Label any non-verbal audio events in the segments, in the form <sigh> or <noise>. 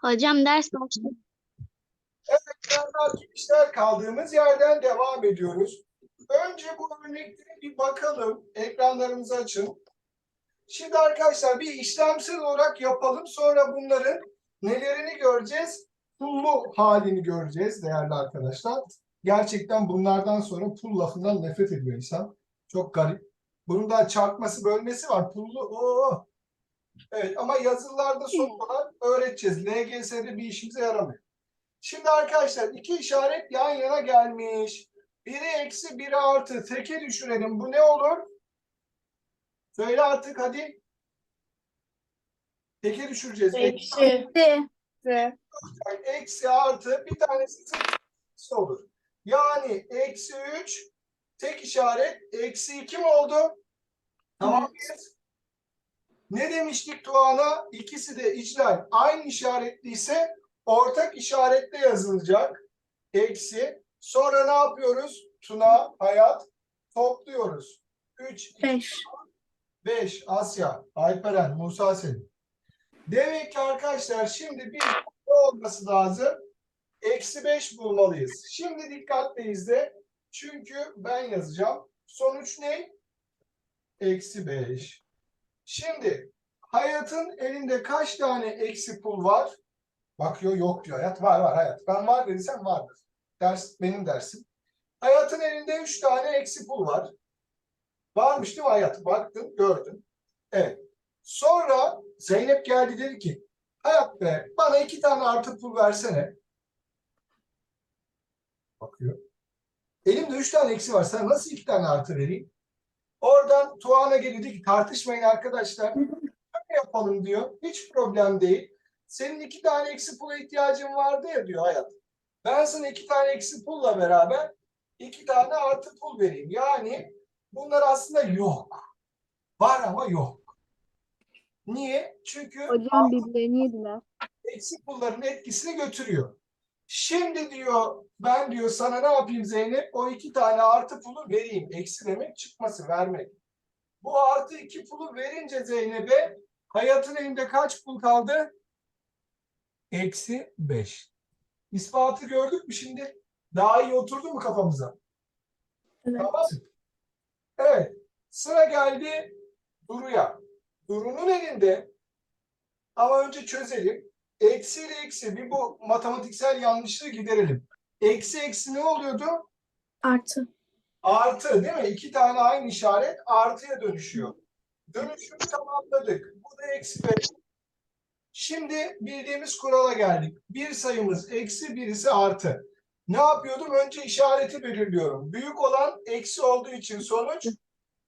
Hocam ders başladı. Beraber işler kaldığımız yerden devam ediyoruz. Önce bu örneklere bir bakalım. Ekranlarımızı açın. Şimdi arkadaşlar bir işlemsel olarak yapalım. Sonra bunların nelerini göreceğiz? Pullu halini göreceğiz değerli arkadaşlar. Gerçekten bunlardan sonra pul lafından nefret ediyor insan. Çok garip. Bunun da çarpması bölmesi var. Pullu. Oo. Evet ama yazılılarda son olarak öğreteceğiz. LGS'de bir işimize yaramıyor. Şimdi arkadaşlar iki işaret yan yana gelmiş. Biri eksi biri artı. Teke düşürelim. Bu ne olur? Söyle artık hadi. Teke düşüreceğiz. Eksi. Yani eksi artı bir tanesi sıfır olur. Yani eksi 3 tek işaret eksi 2 mi oldu? Tamam mıyız? Ne demiştik Tuğan'a? İkisi de içler aynı işaretliyse ortak işaretle yazılacak. Eksi. Sonra ne yapıyoruz? Tuna, Hayat topluyoruz. 3, 2, Beş. 5 Asya, Alperen, Musa Selim. Demek ki arkadaşlar şimdi bir ne olması lazım? Eksi 5 bulmalıyız. Şimdi dikkatli izle. Çünkü ben yazacağım. Sonuç ne? Eksi 5. Şimdi hayatın elinde kaç tane eksi pul var? Bakıyor yok diyor. Hayat var var hayat. Ben var dediysem vardır. Ders benim dersim. Hayatın elinde 3 tane eksi pul var. Varmış değil mi hayat? Baktın, gördün. Evet. Sonra Zeynep geldi dedi ki Hayat be bana iki tane artı pul versene. Bakıyor. Elimde üç tane eksi var. Sana nasıl iki tane artı vereyim? Oradan Tuğan'a geldi dedi ki tartışmayın arkadaşlar. Böyle yapalım diyor. Hiç problem değil. Senin iki tane eksi pula ihtiyacın vardı ya diyor hayat. Ben sana iki tane eksi pulla beraber iki tane artı pul vereyim. Yani bunlar aslında yok. Var ama yok. Niye? Çünkü Hocam birbirlerini yediler. eksik pulların etkisini götürüyor. Şimdi diyor ben diyor sana ne yapayım Zeynep? O iki tane artı pulu vereyim. Eksi demek çıkması vermek. Bu artı iki pulu verince Zeynep'e hayatın elinde kaç pul kaldı? Eksi beş. İspatı gördük mü şimdi? Daha iyi oturdu mu kafamıza? Evet. Tamam. Evet. Sıra geldi Duru'ya. Duru'nun elinde ama önce çözelim. Eksi ile eksi bir bu matematiksel yanlışlığı giderelim. Eksi eksi ne oluyordu? Artı. Artı değil mi? İki tane aynı işaret artıya dönüşüyor. Dönüşümü tamamladık. Bu da eksi beş. Şimdi bildiğimiz kurala geldik. Bir sayımız eksi birisi artı. Ne yapıyordum? Önce işareti belirliyorum. Büyük olan eksi olduğu için sonuç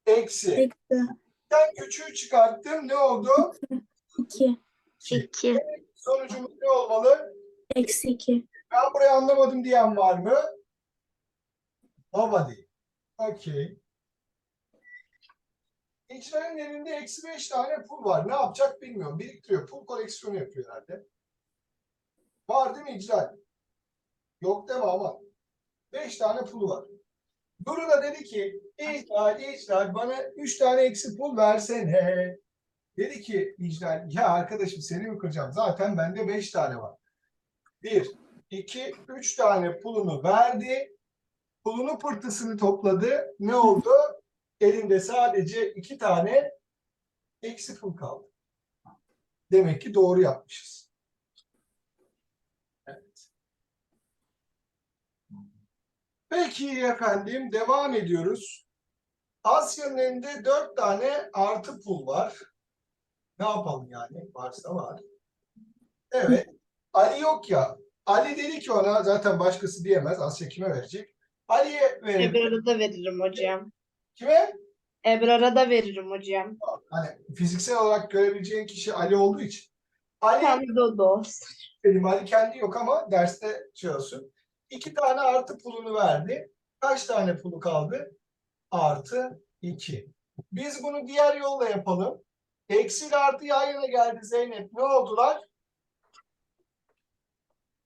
eksi. Eksi. Ben küçüğü çıkarttım. Ne oldu? İki. İki. Sonucumuz ne olmalı? Eksi iki. Ben burayı anlamadım diyen var mı? Nobody. Okey. İçlerin elinde eksi beş tane pul var. Ne yapacak bilmiyorum. Biriktiriyor. Pul koleksiyonu yapıyor herhalde. Var değil mi İclal? Yok deme ama. Beş tane pulu var. Duru da dedi ki İclal, İclal bana üç tane eksi pul versene. Dedi ki İclal ya arkadaşım seni mi kıracağım? Zaten bende beş tane var. Bir, iki, üç tane pulunu verdi. Pulunu pırtısını topladı. Ne oldu? Elinde sadece iki tane eksi pul kaldı. Demek ki doğru yapmışız. Evet. Peki efendim devam ediyoruz. Asya'nın elinde dört tane artı pul var. Ne yapalım yani? Varsa var. Evet. Ali yok ya. Ali dedi ki ona zaten başkası diyemez. Asya kime verecek? Ali'ye verelim. Ebrar'a da veririm hocam. Kime? Ebrar'a da veririm hocam. Hani fiziksel olarak görebileceğin kişi Ali olduğu için. Ali Kendi de olsun. benim Ali kendi yok ama derste şey olsun. İki tane artı pulunu verdi. Kaç tane pulu kaldı? Artı iki. Biz bunu diğer yolla yapalım. Eksi artı yan yana geldi Zeynep. Ne oldular?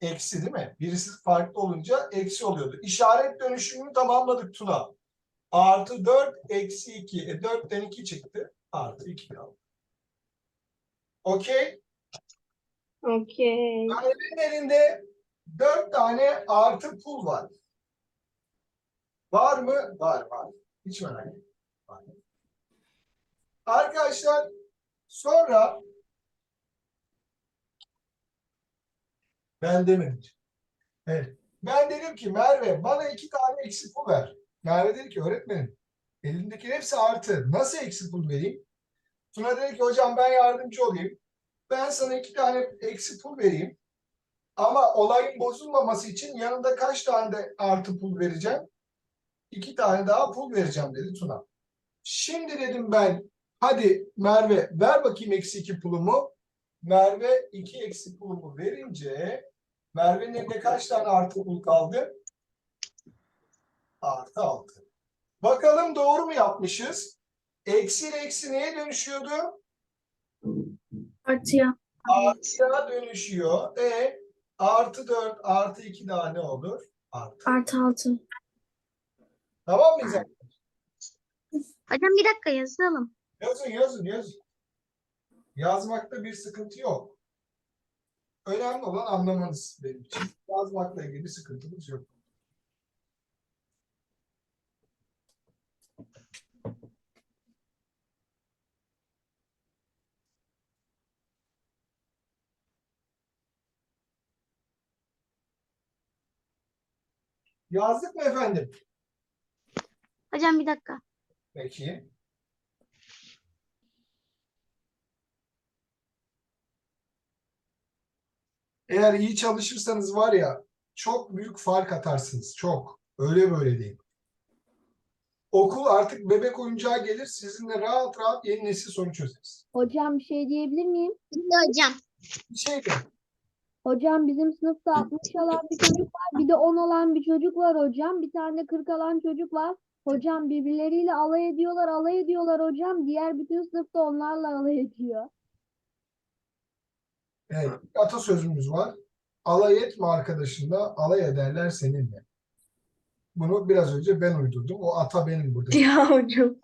Eksi değil mi? Birisi farklı olunca eksi oluyordu. İşaret dönüşümünü tamamladık Tuna. Artı 4 eksi 2. E 4'ten 2 çıktı. Artı 2 kaldı. Okey. Okey. Merve'nin elinde dört tane artı pul var. Var mı? Var var. Hiç merak etme. Var. Arkadaşlar sonra ben demedim. Evet. Ben dedim ki Merve bana iki tane eksi pul ver. Merve dedi ki öğretmenim elimdekilerin hepsi artı. Nasıl eksi pul vereyim? Tuna dedi ki hocam ben yardımcı olayım. Ben sana iki tane eksi pul vereyim. Ama olayın bozulmaması için yanında kaç tane de artı pul vereceğim? İki tane daha pul vereceğim dedi Tuna. Şimdi dedim ben hadi Merve ver bakayım eksi iki pulumu. Merve iki eksi pulumu verince Merve'nin elinde kaç tane artı pul kaldı? Artı altı. Bakalım doğru mu yapmışız? Eksi ile eksi neye dönüşüyordu? Artıya. Artıya dönüşüyor. E artı 4 artı 2 daha ne olur? Artı. Artı altı. Tamam mıyız? Hocam bir dakika yazalım. Yazın yazın yazın. Yazmakta bir sıkıntı yok. Önemli olan anlamanız benim için. Yazmakla ilgili bir sıkıntımız yok. Yazdık mı efendim? Hocam bir dakika. Peki. Eğer iyi çalışırsanız var ya çok büyük fark atarsınız. Çok. Öyle böyle değil. Okul artık bebek oyuncağı gelir. Sizinle rahat rahat yeni nesil soru çözeriz. Hocam bir şey diyebilir miyim? Şimdi hocam. Bir şey de. Hocam bizim sınıfta 60 alan bir çocuk var. Bir de 10 alan bir çocuk var hocam. Bir tane 40 alan çocuk var. Hocam birbirleriyle alay ediyorlar, alay ediyorlar hocam. Diğer bütün sınıfta onlarla alay ediyor. Evet, bir atasözümüz var. Alay etme arkadaşınla, alay ederler seninle. Bunu biraz önce ben uydurdum. O ata benim burada. Ya hocam.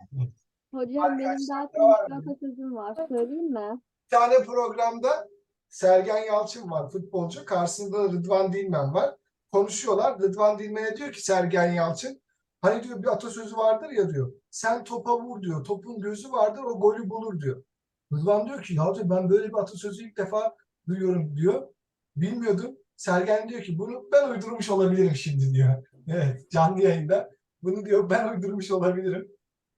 Hocam benim Arkadaşlar, zaten devam bir edin. atasözüm var. Söyleyeyim mi? Bir tane programda Sergen Yalçın var futbolcu. Karşısında da Rıdvan Dilmen var. Konuşuyorlar. Rıdvan Dilmen'e diyor ki Sergen Yalçın hani diyor bir atasözü vardır ya diyor. Sen topa vur diyor. Topun gözü vardır o golü bulur diyor. Rıdvan diyor ki ya diyor, ben böyle bir atasözü ilk defa duyuyorum diyor. Bilmiyordum. Sergen diyor ki bunu ben uydurmuş olabilirim şimdi diyor. Evet canlı yayında. Bunu diyor ben uydurmuş olabilirim.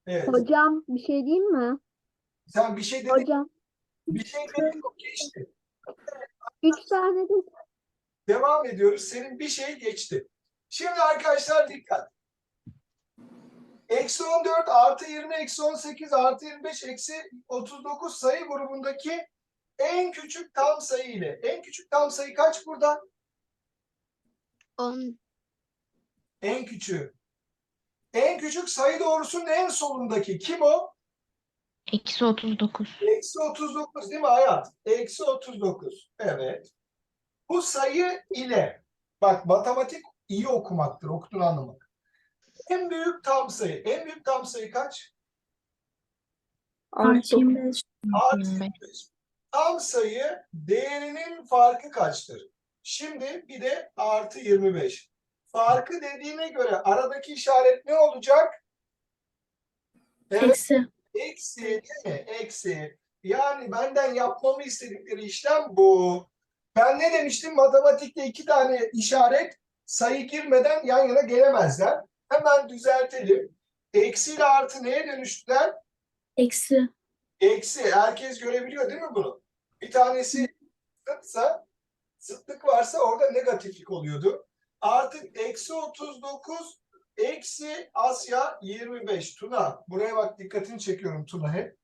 Evet. Hocam bir şey diyeyim mi? Sen bir şey dedin. Hocam Bir şey dedin o geçti. 3 tane de Devam ediyoruz. Senin bir şey geçti. Şimdi arkadaşlar dikkat. Eksi 14 artı 20 eksi 18 artı 25 eksi 39 sayı grubundaki en küçük tam sayı ile. En küçük tam sayı kaç burada? 10. En küçüğü. En küçük sayı doğrusunun en solundaki. Kim o? Eksi 39. Eksi 39 değil mi hayat? Eksi 39. Evet. Bu sayı ile bak matematik iyi okumaktır. Okuduğunu anlamak. En büyük tam sayı. En büyük tam sayı kaç? Artı 25. Artı 25. Tam sayı değerinin farkı kaçtır? Şimdi bir de artı 25. Farkı dediğine göre aradaki işaret ne olacak? Evet. Eksi. Eksi değil mi? Eksi. Yani benden yapmamı istedikleri işlem bu. Ben ne demiştim? Matematikte iki tane işaret sayı girmeden yan yana gelemezler. Hemen düzeltelim. Eksi ile artı neye dönüştüler? Eksi. Eksi. Herkes görebiliyor değil mi bunu? Bir tanesi zıtsa, zıtlık varsa orada negatiflik oluyordu. Artık eksi 39 Eksi Asya 25. Tuna. Buraya bak dikkatini çekiyorum Tuna hep.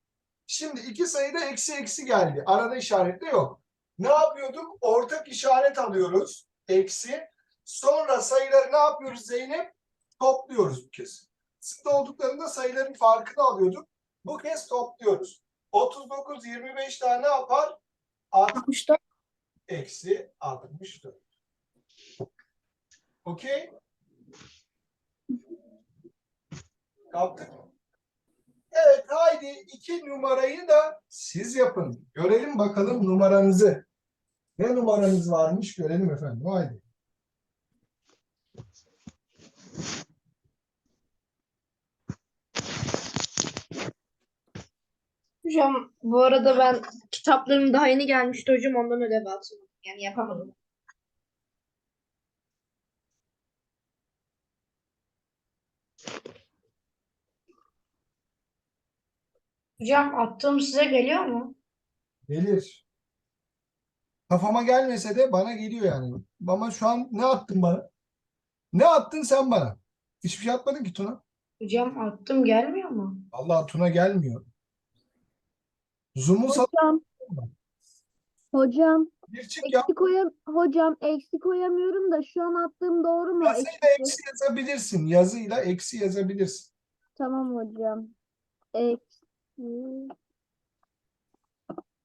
Şimdi iki sayıda eksi eksi geldi. Arada işaretle yok. Ne yapıyorduk? Ortak işaret alıyoruz. Eksi. Sonra sayıları ne yapıyoruz Zeynep? Topluyoruz bu kez. Zıt olduklarında sayıların farkını alıyorduk. Bu kez topluyoruz. 39, 25 tane ne yapar? 60 64. eksi 64. Okey? Yaptık. Evet haydi iki numarayı da siz yapın. Görelim bakalım numaranızı. Ne numaranız varmış görelim efendim. Haydi. Hocam bu arada ben kitaplarım daha yeni gelmişti hocam ondan ödev aldım. Yani yapamadım. Hocam attığım size geliyor mu? Gelir. Kafama gelmese de bana geliyor yani. Ama şu an ne attın bana? Ne attın sen bana? Hiçbir şey atmadın ki Tuna. Hocam attım gelmiyor mu? Allah Tuna gelmiyor. Zoom'u Hocam. Hocam bir çık yap. eksi koyam hocam eksi koyamıyorum da şu an attığım doğru mu? Yazıyla Eksi. eksi yazabilirsin. Yazıyla eksi yazabilirsin. Tamam hocam. Eksi.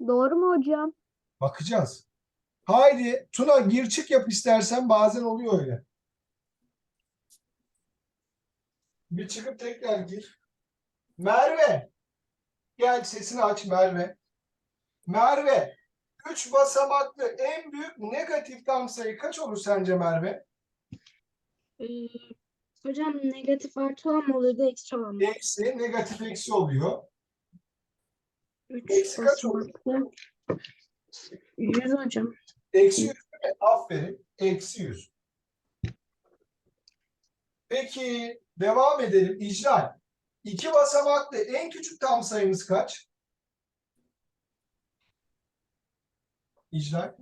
Doğru mu hocam? Bakacağız. Haydi Tuna gir çık yap istersen bazen oluyor öyle. Bir çıkıp tekrar gir. Merve. Gel sesini aç Merve. Merve. Üç basamaklı en büyük negatif tam sayı kaç olur sence Merve? Ee, hocam negatif artı olan mı oluyor da eksi olan mı? Eksi, negatif eksi oluyor. 3 Eksi kaç olur? basamaklı. 100 hocam. Eksi 100 değil mi? Aferin. Eksi 100. Peki devam edelim. İcra. İki basamaklı en küçük tam sayımız kaç? İcra.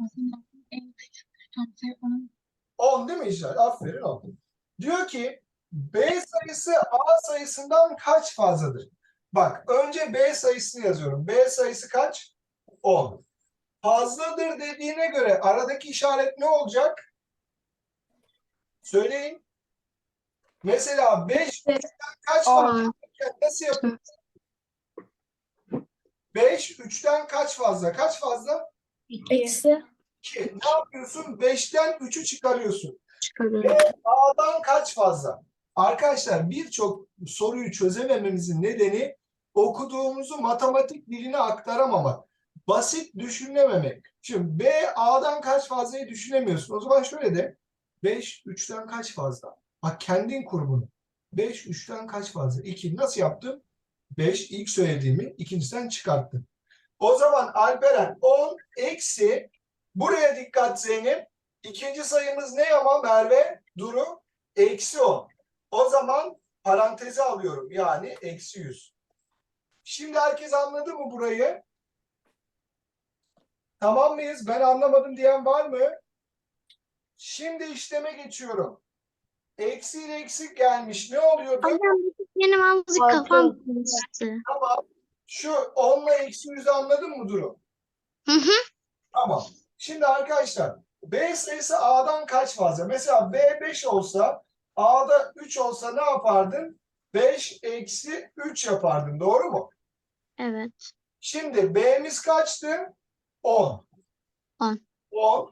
10 değil mi İcra? Aferin 10. Diyor ki B sayısı A sayısından kaç fazladır? Bak önce B sayısını yazıyorum. B sayısı kaç? 10. Fazladır dediğine göre aradaki işaret ne olacak? Söyleyin. Mesela 5 kaç fazla? Nasıl yapıyoruz? 5 3'ten kaç fazla? Kaç fazla? 2. Eksi 2. Ne yapıyorsun? 5'ten 3'ü çıkarıyorsun. çıkarıyorum. A'dan kaç fazla? Arkadaşlar birçok soruyu çözemememizin nedeni okuduğumuzu matematik diline aktaramamak. Basit düşünememek. Şimdi B A'dan kaç fazlayı düşünemiyorsun. O zaman şöyle de 5 3'ten kaç fazla? Bak kendin kur bunu. 5 3'ten kaç fazla? 2 nasıl yaptım? 5 ilk söylediğimi ikincisinden çıkarttım. O zaman Alperen 10 eksi buraya dikkat Zeynep. İkinci sayımız ne ama Merve? Duru eksi 10. O zaman paranteze alıyorum. Yani eksi 100. Şimdi herkes anladı mı burayı? Tamam mıyız? Ben anlamadım diyen var mı? Şimdi işleme geçiyorum. Eksi ile eksik gelmiş. Ne oluyordu? Hocam benim azıcık kafam karıştı. Tamam. Şu 10 ile eksi 100'ü anladın mı Duru? Hı hı. Tamam. Şimdi arkadaşlar B sayısı A'dan kaç fazla? Mesela B 5 olsa A'da 3 olsa ne yapardın? 5 eksi 3 yapardın. Doğru mu? Evet. Şimdi B'miz kaçtı? 10. 10. 10.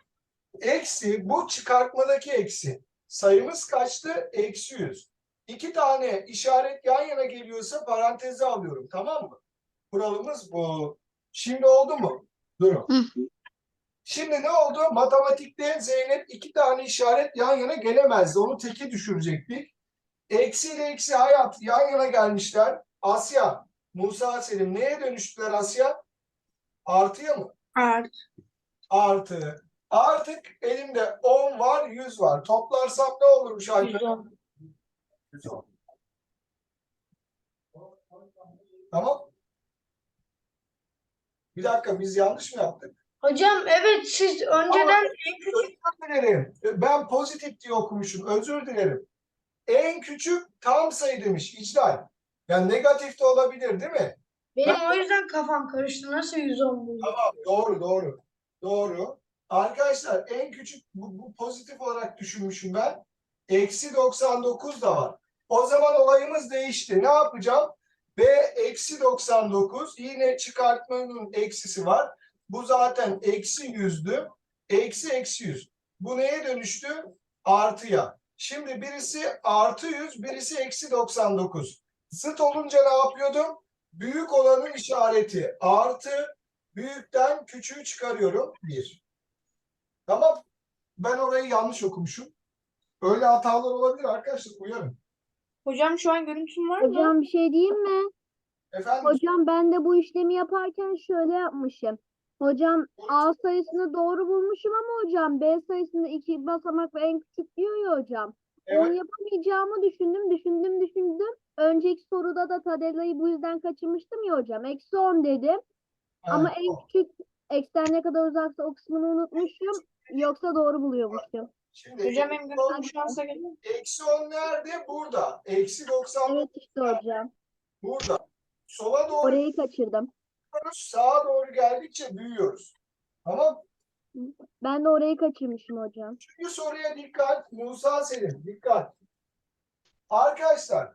Eksi bu çıkartmadaki eksi. Sayımız kaçtı? Eksi 100. İki tane işaret yan yana geliyorsa paranteze alıyorum. Tamam mı? Kuralımız bu. Şimdi oldu mu? Durun. Şimdi ne oldu? Matematikte Zeynep iki tane işaret yan yana gelemezdi. Onu teke düşürecektik. Eksi ile eksi hayat yan yana gelmişler. Asya, Musa Selim neye dönüştüler Asya? Artıya mı? Art. Artı. Artık elimde 10 var, 100 var. Toplarsam ne olurmuş Alper? 110. 110. Tamam. Bir dakika biz yanlış mı yaptık? Hocam evet siz önceden en küçük Özür dilerim. Ben pozitif diye okumuşum. Özür dilerim. En küçük tam sayı demiş İclal. Yani negatif de olabilir değil mi? benim o yüzden kafam karıştı. Nasıl 110 buldum? Tamam doğru doğru. Doğru. Arkadaşlar en küçük bu, bu pozitif olarak düşünmüşüm ben. Eksi 99 da var. O zaman olayımız değişti. Ne yapacağım? B eksi 99 yine çıkartmanın eksisi var. Bu zaten eksi yüzdü. Eksi eksi yüz. Bu neye dönüştü? Artıya. Şimdi birisi artı 100, birisi eksi 99. Zıt olunca ne yapıyordum? Büyük olanın işareti artı, büyükten küçüğü çıkarıyorum. 1. Tamam. Ben orayı yanlış okumuşum. Öyle hatalar olabilir arkadaşlar. Uyarın. Hocam şu an görüntüm var mı? Hocam bir şey diyeyim mi? Efendim Hocam ben de bu işlemi yaparken şöyle yapmışım. Hocam A sayısını doğru bulmuşum ama hocam B sayısında iki basamak ve en küçük diyor ya hocam. Onu Evet. yapamayacağımı düşündüm, düşündüm, düşündüm. Önceki soruda da tabelayı bu yüzden kaçırmıştım ya hocam. Eksi 10 dedim. Ama Evet, en o. küçük eksten ne kadar uzaksa o kısmını unutmuşum. Yoksa doğru buluyormuşum. Şimdi Hocam eksi on- geliyor mu? eksi 10 nerede? Burada. Eksi 90 Evet işte hocam. burada. Sola doğru Orayı kaçırdım. gidiyoruz. Sağa doğru geldikçe büyüyoruz. Tamam. Ben de orayı kaçırmışım hocam. Üçüncü soruya dikkat. Musa Selim dikkat. Arkadaşlar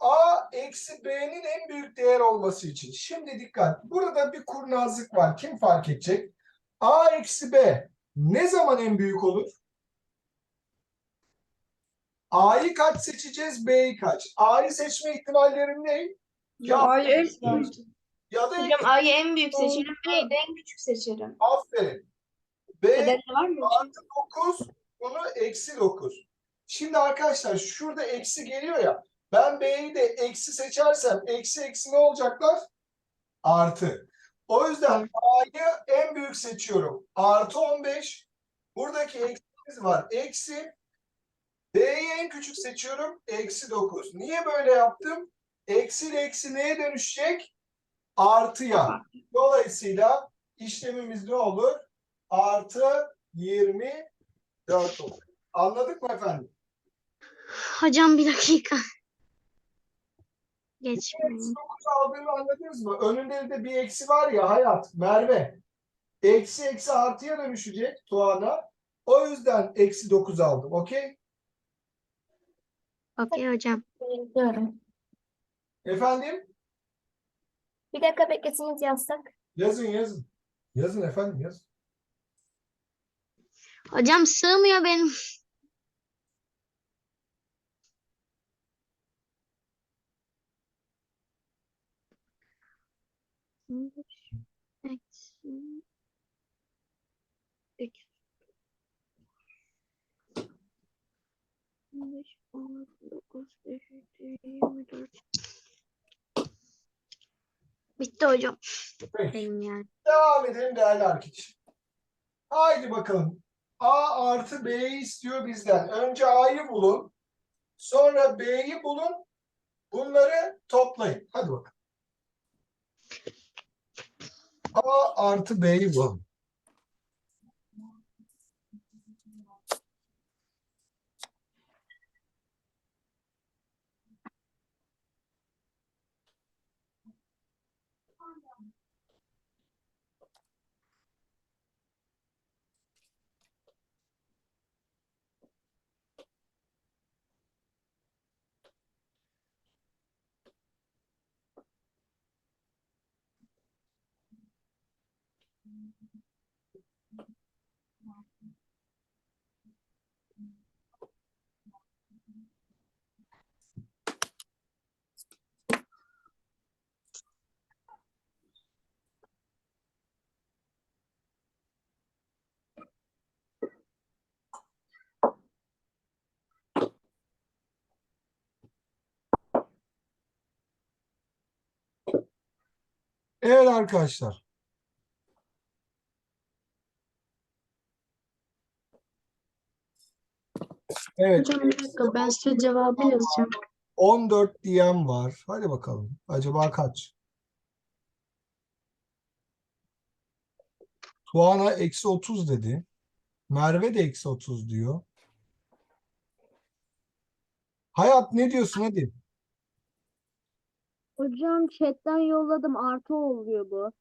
A eksi B'nin en büyük değer olması için. Şimdi dikkat. Burada bir kurnazlık var. Kim fark edecek? A eksi B ne zaman en büyük olur? A'yı kaç seçeceğiz? B'yi kaç? A'yı seçme ihtimallerim ne? Ya, A'yı en ya da Hocam A'yı en büyük seçerim, B'yi de en küçük seçerim. aferin. B artı 9 bunu eksi 9. Şimdi arkadaşlar şurada eksi geliyor ya. Ben B'yi de eksi seçersem eksi eksi ne olacaklar? Artı. O yüzden A'yı en büyük seçiyorum. Artı 15. Buradaki eksimiz var. Eksi. B'yi en küçük seçiyorum. Eksi 9. Niye böyle yaptım? Eksi eksi neye dönüşecek? Artıya. Dolayısıyla işlemimiz ne olur? Artı 24 olur. Anladık mı efendim? Hocam bir dakika. Eksi Geçmiyor. 9 aldığını anladınız mı? Önünde de bir eksi var ya hayat, Merve. Eksi eksi artıya dönüşecek Tuana. O yüzden eksi 9 aldım. Okey? Okey hocam. Biliyorum. Efendim? Bir dakika beklesiniz yazsak. Yazın yazın. Yazın efendim yazın. Hocam sığmıyor benim. Eksi. Eksi. On, dokuz, beş, yedi, yirmi dört. Bitti hocam. Peki. Benim yani. Devam edelim değerli arkadaşlar. Haydi bakalım. A artı B'yi istiyor bizden. Önce A'yı bulun. Sonra B'yi bulun. Bunları toplayın. Hadi bakalım. A artı B'yi bulun. Evet arkadaşlar. Evet. Hocam bir dakika ben size cevabı yazacağım. 14 diyen var. Hadi bakalım. Acaba kaç? Tuana eksi 30 dedi. Merve de eksi 30 diyor. Hayat ne diyorsun hadi? Hocam chatten yolladım. Artı oluyor bu.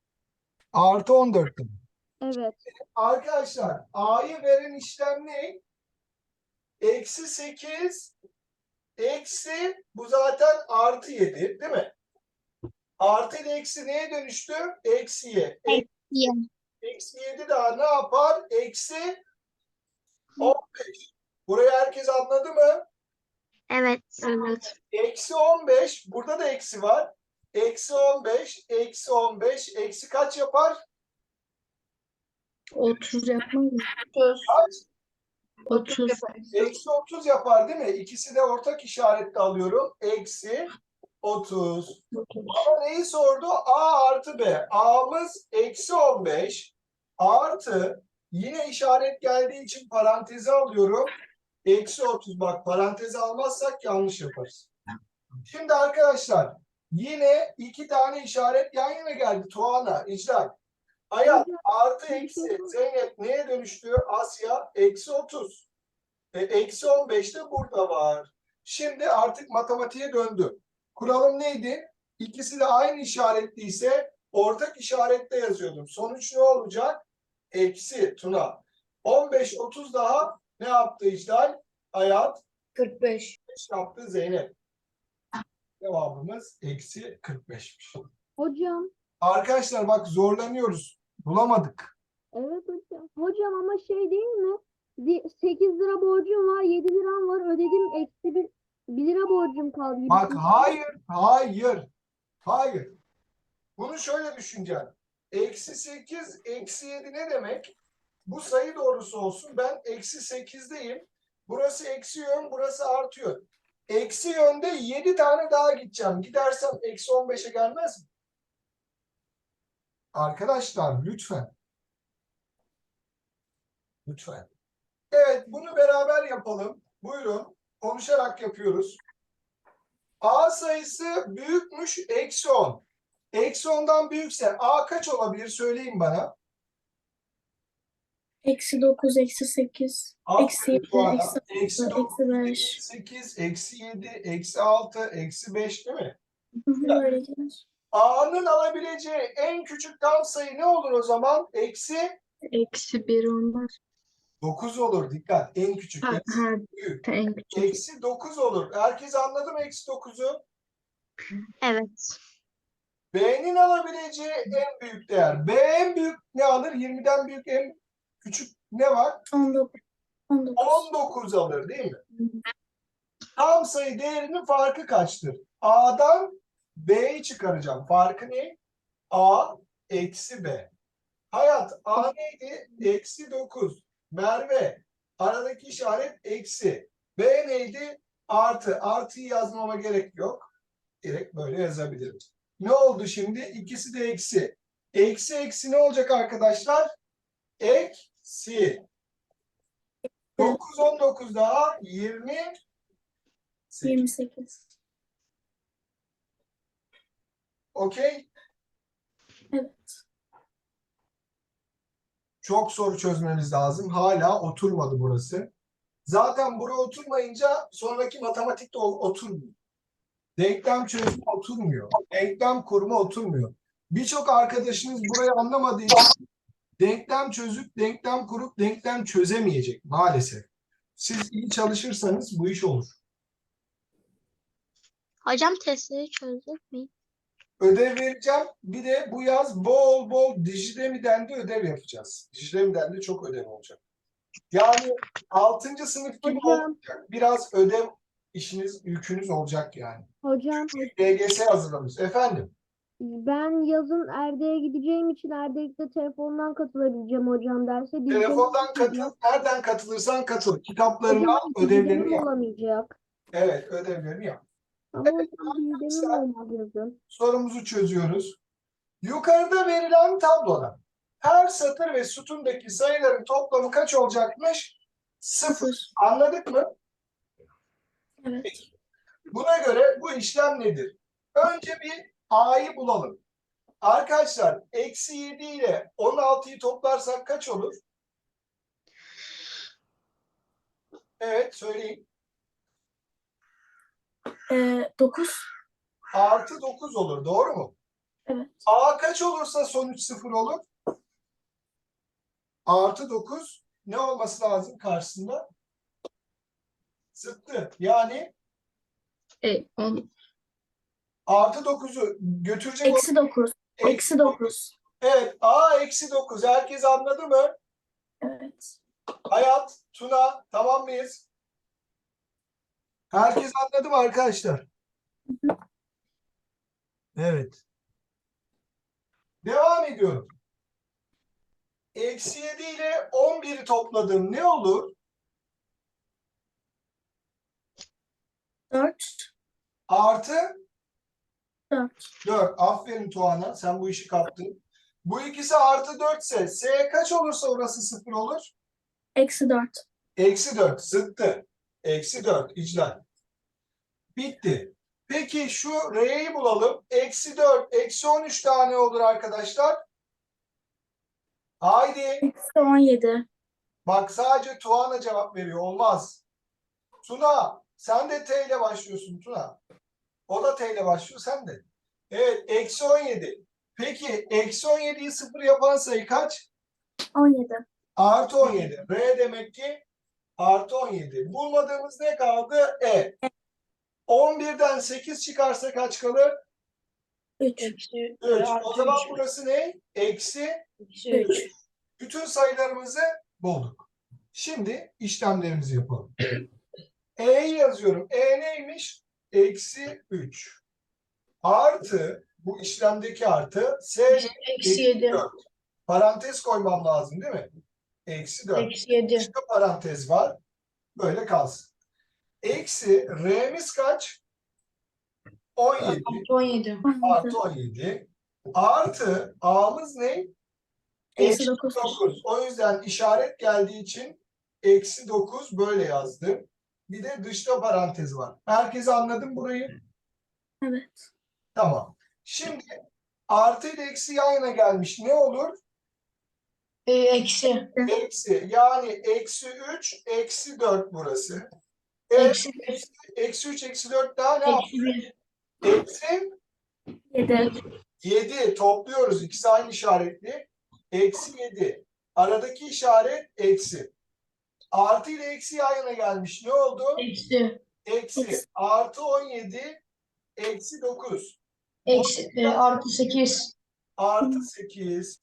Artı 14 dedi. Evet. Arkadaşlar A'yı veren işlem ne? Eksi 8 eksi bu zaten artı 7 değil mi? Artı ile eksi neye dönüştü? Eksiye. Eksiye. Eksi 7 daha ne yapar? Eksi 15. Burayı herkes anladı mı? Evet. Evet. Eksi 15. Burada da eksi var. Eksi 15. Eksi 15. Eksi kaç yapar? 30 yapmaz mı? Kaç? 30. Eksi 30 yapar değil mi? İkisi de ortak işaretle alıyorum. Eksi 30. Ama neyi sordu? A artı B. A'mız eksi 15 artı yine işaret geldiği için paranteze alıyorum. Eksi 30. Bak paranteze almazsak yanlış yaparız. Şimdi arkadaşlar yine iki tane işaret yan yana geldi. Tuana, İclal. Hayat artı eksi. Zeynep neye dönüştü? Asya eksi 30. E, eksi 15 de burada var. Şimdi artık matematiğe döndü. Kuralım neydi? İkisi de aynı işaretliyse ortak işaretle yazıyordum. Sonuç ne olacak? Eksi Tuna. 15, 30 daha ne yaptı İcdal? Hayat 45. 5 yaptı Zeynep. Cevabımız eksi 45'miş. Hocam. Arkadaşlar bak zorlanıyoruz. Bulamadık. Evet hocam. Hocam ama şey değil mi? Di- 8 lira borcum var, 7 liram var. Ödedim eksi bir, 1 lira borcum kaldı. Bak hayır, hayır, hayır. Bunu şöyle düşüneceksin. Eksi 8, eksi 7 ne demek? Bu sayı doğrusu olsun. Ben eksi 8'deyim. Burası eksi yön, burası artı yön. Eksi yönde 7 tane daha gideceğim. Gidersem eksi 15'e gelmez mi? Arkadaşlar lütfen. Lütfen. Evet, bunu beraber yapalım. Buyurun. Konuşarak yapıyoruz. A sayısı büyükmüş eksi 10. Eksi 10'dan büyükse A kaç olabilir söyleyin bana. Eksi 9, eksi 8, eksi Aferin 7, Tuana. eksi Eksi 6, 9, eksi 5. eksi 8, eksi 7, eksi 6, eksi 5 değil mi? Böyle gider. A'nın alabileceği en küçük tam sayı ne olur o zaman? Eksi Eksi 1 olmaz. 9 olur. Dikkat. En küçük. Ha, Eksi ha, büyük. en küçük. Eksi 9 olur. Herkes anladı mı eksi 9'u? Evet. B'nin alabileceği en büyük değer. B en büyük ne alır? 20'den büyük en küçük ne var? 19. 19. 19 alır değil mi? Tam sayı değerinin farkı kaçtır? A'dan B'yi çıkaracağım. Farkı ne? A eksi B. Hayat A neydi? Eksi 9. Merve aradaki işaret eksi. B neydi? Artı. Artıyı yazmama gerek yok. Direkt böyle yazabilirim. Ne oldu şimdi? İkisi de eksi. Eksi eksi ne olacak arkadaşlar? Eksi. 9 19 daha 20 28. Okey? Evet. Çok soru çözmemiz lazım. Hala oturmadı burası. Zaten buraya oturmayınca sonraki matematik de oturmuyor. Denklem çözümü oturmuyor. Denklem kurma oturmuyor. Birçok arkadaşınız burayı anlamadığı için denklem çözüp, denklem kurup, denklem çözemeyecek maalesef. Siz iyi çalışırsanız bu iş olur. Hocam testleri çözdük mü? Ödev vereceğim. Bir de bu yaz bol bol Dijlemiden de ödev yapacağız. Dijlemiden de çok ödev olacak. Yani 6. sınıf gibi Hocam. olmayacak. Biraz ödev işiniz, yükünüz olacak yani. Hocam DGS hazırlamış. Efendim? ben yazın Erdek'e gideceğim için Erdek'te telefondan katılabileceğim hocam derse. Telefondan katıl. Nereden katılırsan katıl. Kitaplarını al, Hocam ödevlerini bildirim yap. olamayacak. Evet, ödevlerini yap. Ama sorumuzu çözüyoruz. Yukarıda verilen tabloda her satır ve sütundaki sayıların toplamı kaç olacakmış? Sıfır. Anladık mı? Evet. Buna göre bu işlem nedir? Önce bir A'yı bulalım. Arkadaşlar eksi 7 ile 16'yı toplarsak kaç olur? Evet söyleyin. Ee, 9. Artı 9 olur doğru mu? Evet. A kaç olursa sonuç 0 olur? Artı 9 ne olması lazım karşısında? Zıttı. Yani E, 10. artı 9'u götürecek olan- Eksi 9. Eksi 9. Evet A eksi 9. Herkes anladı mı? Evet. Hayat, Tuna tamam mıyız? Herkes anladı mı arkadaşlar? Evet. Devam ediyorum. Eksi 7 ile 11'i topladım. Ne olur? 4. Artı 4. 4. Aferin Tuana. Sen bu işi kaptın. Bu ikisi artı 4 ise S kaç olursa orası 0 olur? Eksi 4. Eksi 4. Zıttı. Eksi 4. İclal. Bitti. Peki şu R'yi bulalım. Eksi 4. Eksi 13 tane olur arkadaşlar. Haydi. Eksi 17. Bak sadece Tuana cevap veriyor. Olmaz. Tuna sen de T ile başlıyorsun Tuna. O da T ile başlıyor sen de. Evet eksi 17. Peki eksi 17'yi sıfır yapan sayı kaç? 17. Artı 17. R demek ki artı 17. Bulmadığımız ne kaldı? E. 11'den 8 çıkarsa kaç kalır? 3. Eksi 3. artı O zaman burası ne? Eksi Eksi 3. üç. Bütün sayılarımızı bulduk. Şimdi işlemlerimizi yapalım. <clears throat> E'yi yazıyorum. E neymiş? Eksi 3. Artı, bu işlemdeki artı, S Eksi 7. 4. Parantez koymam lazım değil mi? Eksi 4. Eksi 7. İşte parantez var. Böyle kalsın. Eksi R'miz kaç? 17. Artı 17. Artı 17. Artı A'mız ne? Eksi 9. 9. O yüzden işaret geldiği için eksi 9 böyle yazdım. Bir de dışta parantez var. Herkes anladı mı burayı? Evet. Tamam. Şimdi artı ile eksi yan yana gelmiş. Ne olur? Ee, eksi. Eksi. Yani eksi 3, eksi 4 burası. E, Eksi 1. eksi 3, eksi 4 daha ne Eksi 1. yapıyor? Eksi 7. 7 topluyoruz. İkisi aynı işaretli. Eksi 7. Aradaki işaret eksi. Artı ile eksi yan yana gelmiş. Ne oldu? Eksi. Eksi. Eksi. Artı 17. Eksi 9. Eksi. e, artı 8. Artı 8.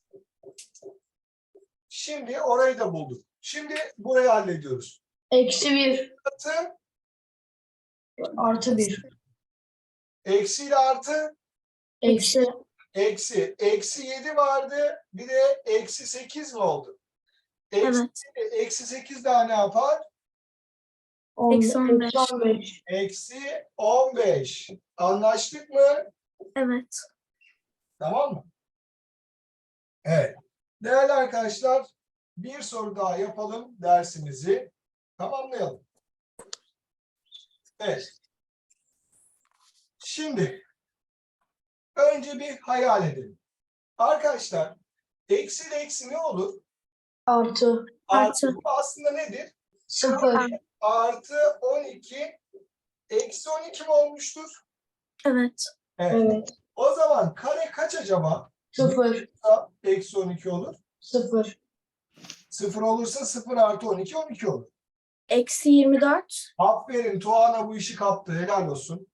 Şimdi orayı da bulduk. Şimdi burayı hallediyoruz. Eksi 1. Artı, Artı 1. eksi ile artı, Eksi. eksi. Eksi 7 vardı. Bir de eksi 8 mi oldu? Eksi, Evet. eksi 8 daha ne yapar? on- Eksi 15. Eksi 15. Eksi 15. Anlaştık mı? Evet. Tamam mı? Evet. Değerli arkadaşlar, bir soru daha yapalım dersimizi. Tamamlayalım. Evet. Şimdi önce bir hayal edelim. Arkadaşlar, eksi ile eksi ne olur? Artı. Artı. Bu aslında nedir? 0. Artı 12 eksi 12 mi olmuştur? Evet. Evet. Evet. O zaman kare kaç acaba? 0. Eksi 12 olur. 0. 0 olursa 0 artı 12 12 olur. Eksi 24. Aferin Tuana bu işi kaptı. Helal olsun.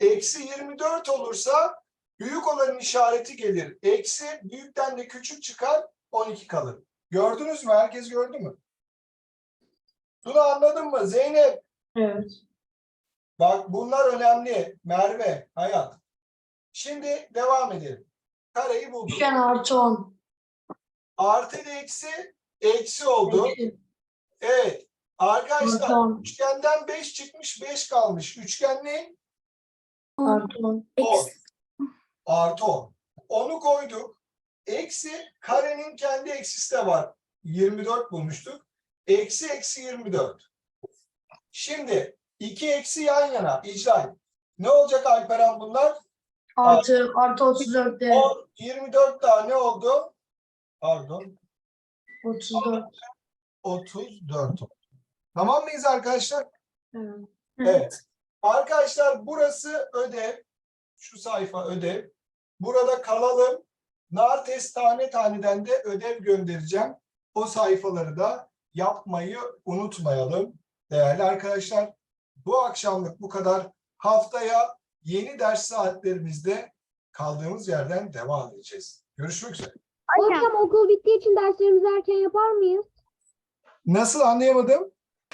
Eksi 24 olursa büyük olanın işareti gelir. Eksi büyükten de küçük çıkar 12 kalır. Gördünüz mü? Herkes gördü mü? Tuna anladın mı? Zeynep Evet. bak bunlar önemli. Merve, Hayat. Şimdi devam edelim. Kareyi bulduk. Üçgen artı 10. Artı ile eksi eksi oldu. Evet. Arkadaşlar Artı 10. üçgenden 5 çıkmış 5 kalmış. Üçgen ne? 10. Artı 10. Eksi. Artı 10. Onu koyduk. Eksi karenin kendi eksisi de var. 24 bulmuştuk. Eksi eksi 24. Şimdi iki eksi yan yana. İcra. Ne olacak Alperen bunlar? Artı. Artı 34 de. 10, 24 daha ne oldu? Pardon. 34. 34 oldu. Tamam mıyız arkadaşlar? Evet. Evet. Arkadaşlar burası ödev. Şu sayfa ödev. Burada kalalım. Nar test tane taneden de ödev göndereceğim. O sayfaları da yapmayı unutmayalım. Değerli arkadaşlar bu akşamlık bu kadar. Haftaya yeni ders saatlerimizde kaldığımız yerden devam edeceğiz. Görüşmek üzere. Hocam okul bittiği için derslerimizi erken yapar mıyız? Nasıl anlayamadım?